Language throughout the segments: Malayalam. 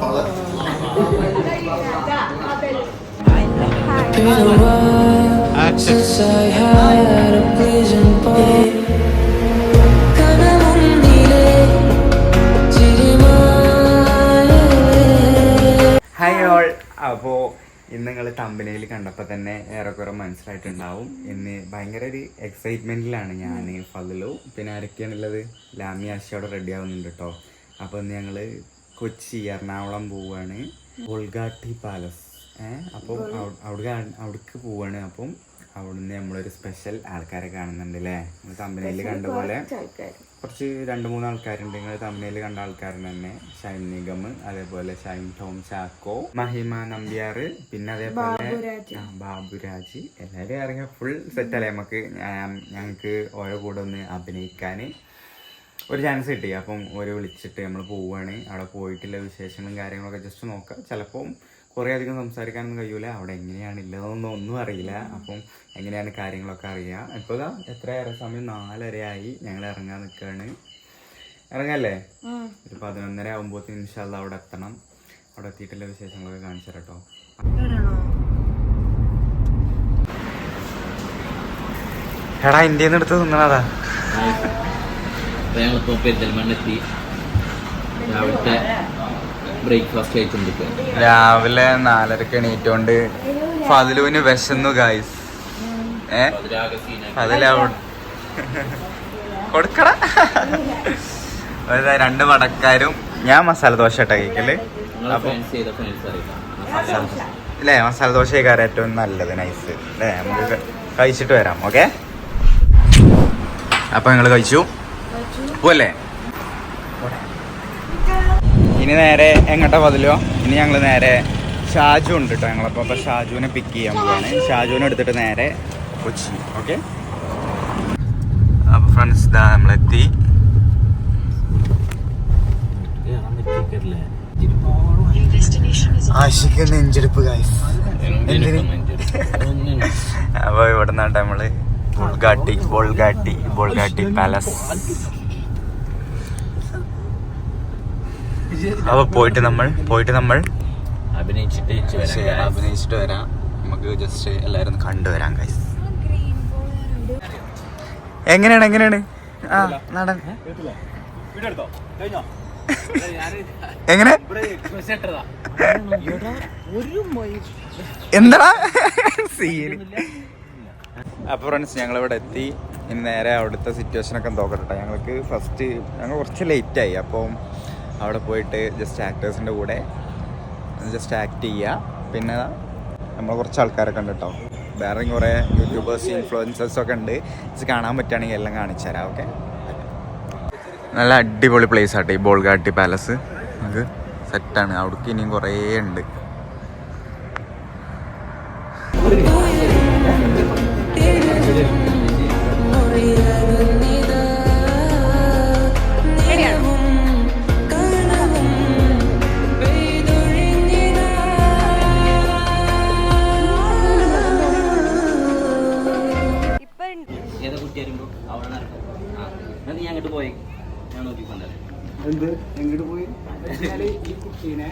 ഫള Been a while since I had a pleasing boy. Hi all അപ്പോൾ ഇന്ന് നിങ്ങൾ തമ്പനയിൽ കണ്ടപ്പോൾ തന്നെ ഏറെക്കുറെ മനസ്സിലായിട്ടുണ്ടാവും. ഇന്ന് ഭയങ്കര ഒരു എക്സൈറ്റ്മെന്റിലാണ് ഞാൻ ഫതിലു. പിന്നെ ആരൊക്കെയാണുള്ളത്? ലാമി ആശയോടെ റെഡി ആവുന്നുണ്ട് കേട്ടോ അപ്പോൾ ഇന്ന് ഞങ്ങൾ കൊച്ചി എറണാകുളം പോവുകയാണ് ബുൾഗാട്ടി പാലസ് ഏഹ് അപ്പോൾ അവിടെ അവിടേക്ക് പോവാണ്. അപ്പം അവിടുന്ന് നമ്മളൊരു സ്പെഷ്യൽ ആൾക്കാരെ കാണുന്നുണ്ട് അല്ലേ നമ്മൾ തമ്പനയിൽ കണ്ട പോലെ കുറച്ച് രണ്ട് മൂന്ന് ആൾക്കാരുണ്ട്. നിങ്ങൾ തമിഴിൽ കണ്ട ആൾക്കാരൻ തന്നെ. ഷൈൻ നിഗം അതേപോലെ ഷൈൻ ടോം ചാക്കോ മഹിമ നമ്പ്യാർ പിന്നെ അതേപോലെ ബാബുരാജ്. എല്ലാവരും ഇറങ്ങിയ ഫുൾ സെറ്റ് അല്ലേ നമുക്ക്? ഞങ്ങൾക്ക് ഓരോ കൂടെ ഒന്ന് അഭിനയിക്കാൻ ഒരു ചാൻസ് കിട്ടി. അപ്പം ഒരു വിളിച്ചിട്ട് നമ്മൾ പോവുകയാണ് അവിടെ പോയിട്ടുള്ള വിശേഷങ്ങളും കാര്യങ്ങളൊക്കെ ജസ്റ്റ് നോക്കാം. ചിലപ്പം കുറേ അധികം സംസാരിക്കാനൊന്നും കഴിയൂല. അവിടെ എങ്ങനെയാണ് ഇല്ലതെന്നൊന്നും ഒന്നും അറിയില്ല. അപ്പം എങ്ങനെയാണ് കാര്യങ്ങളൊക്കെ അറിയാം. ഇപ്പോൾ ഇതാ എത്രയേറെ സമയം? നാലരയായി. ഞങ്ങൾ ഇറങ്ങാൻ നിൽക്കുകയാണ് ഇറങ്ങല്ലേ ഒരു പതിനൊന്നര ആകുമ്പോഴത്തേന് ഇൻഷാല്ല അവിടെ എത്തണം. അവിടെ എത്തിയിട്ടുള്ള വിശേഷങ്ങളൊക്കെ കാണിച്ചു കേട്ടോ എടാ ഇന്ത്യയിൽ നിന്ന് എടുത്ത് തിന്നണതാ ഞങ്ങളിപ്പോ പെരിന്തൽമണ്ണെത്തി രാവിലത്തെ ബ്രേക്ക്ഫാസ്റ്റ് കഴിച്ചുകൊണ്ടിരിക്കുക രാവിലെ നാലരക്ക് എണീറ്റോണ്ട് ഫതിലുവിന് വിശന്നു ഗായ്സ് ഏ? കൊടുക്കട. ഒരു രണ്ട് വടക്കാരും. ഞാൻ മസാല ദോശ ഇട്ട കഴിക്കൽ. അല്ലേ മസാല ദോശ. കഴിക്കാറ് ഏറ്റവും നല്ലത് നൈസ് അല്ലേ നമുക്ക് കഴിച്ചിട്ട് വരാം ഓക്കെ അപ്പൊ നിങ്ങൾ കഴിച്ചു. പോവല്ലേ? ഇനി നേരെ എങ്ങോട്ടാ പതിലോ? ഇനി ഞങ്ങൾ നേരെ ഷാജു ഉണ്ട് കേട്ടോ ഞങ്ങളപ്പോൾ അപ്പോൾ ഷാജുവിനെ പിക്ക് ചെയ്യാൻ പോവാണ്. ഷാജുവിനെ എടുത്തിട്ട് നേരെ കൊച്ചി. ഓക്കെ അപ്പോൾ ഫ്രണ്ട്സ് ഇതാ നമ്മളെത്തി. അപ്പൊ ഇവിടെ നിന്നാട്ടെ നമ്മൾ ബോൾഗാട്ടി ബോൾഗാട്ടി ബോൾഗാട്ടി പാലസ് അപ്പൊ പോയിട്ട് നമ്മൾ പോയിട്ട് നമ്മൾ അഭിനയിച്ചിട്ട് വരാം അഭിനയിച്ചിട്ട് വരാം. നമുക്ക് ജസ്റ്റ് എല്ലാവരും ഒന്ന് കണ്ടുവരാം ഗൈസ് എങ്ങനെയാണ് എങ്ങനെയാണ്? ആ നടൻ. എങ്ങനെ? എന്താ സീന്. അപ്പോൾ ഫ്രണ്ട്സ് ഞങ്ങളിവിടെ എത്തി. ഇനി നേരെ അവിടുത്തെ സിറ്റുവേഷൻ ഒക്കെ നോക്കട്ടെ ഞങ്ങൾക്ക് ഫസ്റ്റ് ഞങ്ങൾ കുറച്ച് ലേറ്റായി അപ്പം അവിടെ പോയിട്ട് ജസ്റ്റ് ആക്ടേഴ്സിന്റെ കൂടെ ജസ്റ്റ് ആക്ട് ചെയ്യുക പിന്നെ നമ്മൾ കുറച്ച് ആൾക്കാരൊക്കെ ഉണ്ട് കേട്ടോ വേറെയും കുറേ യൂട്യൂബേഴ്സ് ഇൻഫ്ലുവൻസേഴ്സ് ഒക്കെ ഉണ്ട്. ഇത് കാണാൻ പറ്റുകയാണെങ്കിൽ എല്ലാം കാണിച്ചു തരാം ഓക്കെ നല്ല അടിപൊളി പ്ലേസ് ആട്ടെ ഈ ബോൾഗാട്ടി പാലസ് നമുക്ക് സെറ്റാണ് അവിടേക്ക് ഇനിയും കുറേ ഉണ്ട്. എന്ത്? എങ്ങോട്ട് പോയി? ഈ കുട്ടീനെ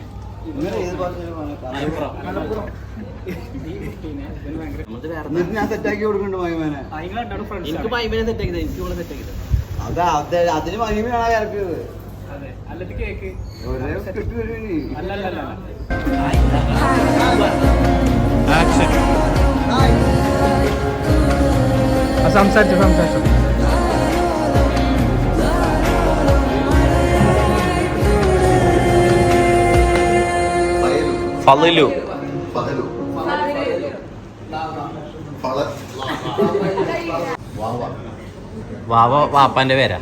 ഭാഷയിലും മലപ്പുറം നമ്മളത് വേറെ എന്നിട്ട് ഞാൻ സെറ്റാക്കി കൊടുക്കണ്ട് മഹിമേനെ. എനിക്ക് പൈമനെ സെറ്റ് ആക്കിയത് എനിക്ക് ഇവിടെ സെറ്റ് ആക്കിയത്. അതാ അത് അതിന് മഹിമയാണ് ഇറക്കിയത് ഒരേ കിട്ടി വരുവീ സംസാരിച്ചു സംസാരിച്ചു. ഫലു വാവ വാവ വാപ്പാന്റെ പേരാ.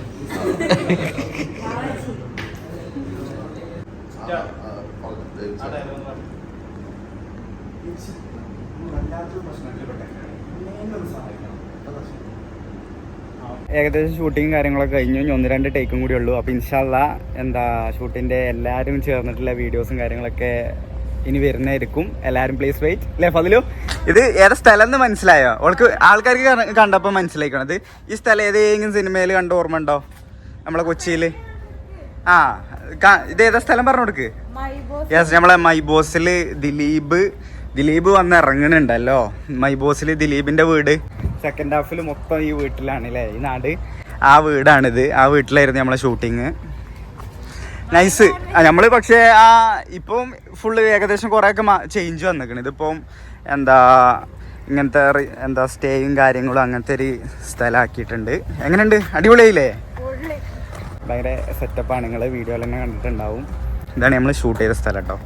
ഏകദേശം ഷൂട്ടിങ് കാര്യങ്ങളൊക്കെ കഴിഞ്ഞു. ഇനി ഒന്ന് രണ്ട് ടേക്കും കൂടി ഉള്ളൂ. അപ്പോൾ ഇൻഷാല്ല എന്താ ഷൂട്ടിന്റെ എല്ലാവരും ചേർന്നിട്ടുള്ള വീഡിയോസും കാര്യങ്ങളൊക്കെ ഇനി വരുന്നതായിരിക്കും. എല്ലാവരും പ്ലീസ് വെയിറ്റ് അല്ലേ ഫതിലു? ഇത് ഏതാ സ്ഥലം എന്ന് മനസ്സിലായോ? ഓൾക്ക് ആൾക്കാർക്ക് കണ്ട- കണ്ടപ്പോൾ മനസ്സിലാക്കണം ഇത് ഈ സ്ഥലം ഏതെങ്കിലും സിനിമയിൽ കണ്ട ഓർമ്മ ഉണ്ടോ? നമ്മളെ കൊച്ചിയിൽ ആ ഇത് ഏതാ സ്ഥലം പറഞ്ഞു കൊടുക്ക്? യെസ് നമ്മളെ മൈബോസിൽ ദിലീപ്. ദിലീപ് വന്ന് ഇറങ്ങണുണ്ടല്ലോ. മൈബോസിൽ ദിലീപിന്റെ വീട്. സെക്കൻഡ് ഹാഫിൽ മൊത്തം ഈ വീട്ടിലാണ് അല്ലേ ഈ നാട്. ആ വീടാണിത്. ആ വീട്ടിലായിരുന്നു നമ്മളെ ഷൂട്ടിങ് നൈസ് നമ്മൾ പക്ഷേ ആ ഇപ്പം ഫുള്ള് ഏകദേശം കുറേയൊക്കെ ചേഞ്ച് വന്നിരിക്കണം ഇതിപ്പം എന്താ ഇങ്ങനത്തെ എന്താ സ്റ്റേയും കാര്യങ്ങളും അങ്ങനത്തെ ഒരു സ്ഥലമാക്കിയിട്ടുണ്ട് എങ്ങനെയുണ്ട്? അടിപൊളിയായില്ലേ? ഭയങ്കര സെറ്റപ്പാണ് നിങ്ങൾ വീഡിയോയിൽ തന്നെ കണ്ടിട്ടുണ്ടാവും. ഇതാണ് നമ്മൾ ഷൂട്ട് ചെയ്ത സ്ഥലം കേട്ടോ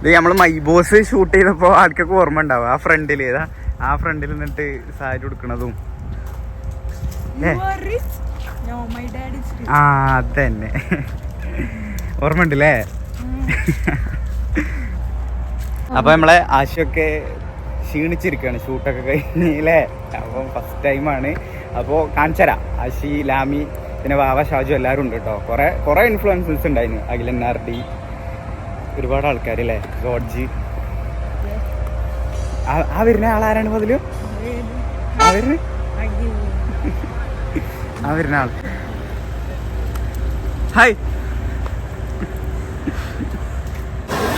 ഇത് നമ്മൾ മൈബോസ് ഷൂട്ട് ചെയ്തപ്പോൾ ആൾക്കൊക്കെ ഓർമ്മ ഉണ്ടാവും. ആ ഫ്രണ്ടിൽ ഏതാ ആ ഫ്രണ്ടിൽ നിന്നിട്ട് സാരി ഉടുക്കണതും. ആ അതന്നെ ഓർമ്മ ഉണ്ടല്ലേ അപ്പൊ നമ്മളെ ആശയൊക്കെ ക്ഷീണിച്ചിരിക്കുകയാണ് ഷൂട്ടൊക്കെ കഴിഞ്ഞില്ലേ അപ്പം ഫസ്റ്റ് ടൈമാണ് അപ്പോൾ കാണിച്ചരാ ആശി ലാമി പിന്നെ വാവ ഷാജു എല്ലാവരും ഉണ്ട് കേട്ടോ. കുറേ കുറേ ഇൻഫ്ലുവൻസസ് ഉണ്ടായിരുന്നു. അഖിലൻ ആർ ഡി ഒരുപാട് ആൾക്കാർ അല്ലേ? ജോർജി. ആ- വരുന്ന ആളാരാണ് ആ വരുന്ന? ആ വരുന്ന ആൾ ഹായ്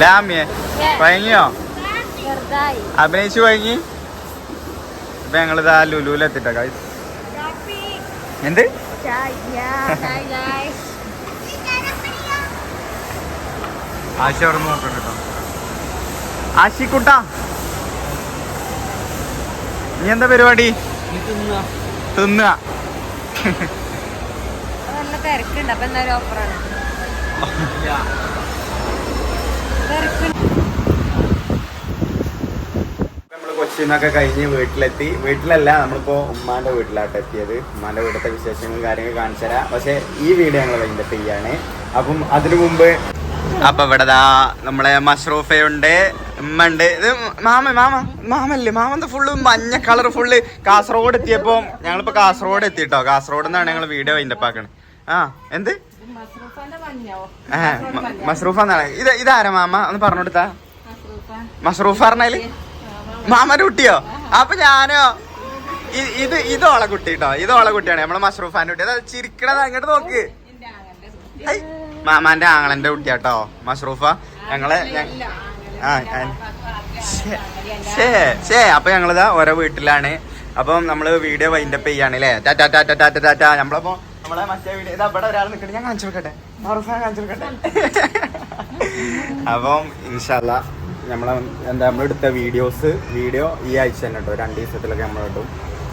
ലാമിയെ. വഴങ്ങിയോ? അഭിനയിച്ചു വഴങ്ങി? ഇപ്പൊ ഞങ്ങളിതാ ലുലുലെത്തിട്ടോ guys. എന്ത്? ആശ അവിടെ നോക്കണ്ട കേട്ടോ. ആശിക്കുട്ട. നീ എന്താ പരിപാടി? തിന്നുക. നല്ല തിരക്കുണ്ട് അപ്പൊ എന്തായാലും ഓഫറാണ് കൊച്ചിന്നൊക്കെ കഴിഞ്ഞ് വീട്ടിലെത്തി. വീട്ടിലല്ല നമ്മളിപ്പോ ഉമ്മാന്റെ വീട്ടിലാട്ട് എത്തിയത്. ഉമ്മാന്റെ വീട്ടിലത്തെ വിശേഷങ്ങളും കാര്യങ്ങളും കാണിച്ചു തരാം. പക്ഷെ ഈ വീഡിയോ ഞങ്ങൾ വൈകിട്ട് ചെയ്യാണ് അപ്പം അതിനു മുമ്പ് അപ്പൊ ഇവിടെ നമ്മളെ മഷ്റൂഫയുണ്ട് ഉമ്മ ഉണ്ട് ഇത് മാമ മാമ മാമല്ലേ? മാമന്ത ഫുള്ള് മഞ്ഞ കളർ ഫുള്ള് കാസർഗോഡ് എത്തിയപ്പോ ഞങ്ങളിപ്പോ കാസർഗോഡ് എത്തിട്ടോ? കാസർഗോഡ് നിന്നാണ് ഞങ്ങൾ വീഡിയോ അതിന്റെ ആക്കണേ. ആ എന്ത്? എന്നാണ് ഇത് ഇതാരാ മാമ? ഒന്ന് പറഞ്ഞു കൊടുത്താ പറഞ്ഞാൽ? മാമന്റെ കുട്ടിയോ? അപ്പൊ ഞാനോ ഇത് ഇതോളെ കുട്ടി കേട്ടോ ഇതോളെ കുട്ടിയാണ്. നമ്മളെ മഷ്റൂഫാന്റെ കുട്ടി. അതായത് ചിരിക്കണത് അങ്ങോട്ട് നോക്ക്. മാമാന്റെ ആങ്ങളന്റെ കുട്ടിയാട്ടോ. മഷ്റൂഫ ഞങ്ങളെ ശ്ശേ അപ്പൊ ഞങ്ങളിതാ ഓരോ വീട്ടിലാണ്. അപ്പം നമ്മൾ വീഡിയോ വൈൻഡപ്പ് ചെയ്യാണ് അല്ലേ ടാറ്റാ ടാറ്റാ ടാറ്റാ ടാറ്റാ നമ്മളപ്പോ നമ്മളെ മറ്റേ വീട് ഇതാ ഇവിടെ ഒരാൾ നിൽക്കട്ടെ. ഞാൻ കാണിച്ചു കൊടുക്കട്ടെ. മറുഫാൻ കാണിച്ചു കൊടുക്കട്ടെ. അപ്പം ഇൻഷല്ല നമ്മളെ എന്താ നമ്മളെടുത്ത വീഡിയോസ് വീഡിയോ ഈ ആഴ്ച തന്നെ കേട്ടോ. രണ്ട് ദിവസത്തിലൊക്കെ നമ്മൾ ഇടും.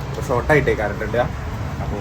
അപ്പോൾ ഷോർട്ടായിട്ടേ കറക്റ്റ് ഇടുക. അപ്പോൾ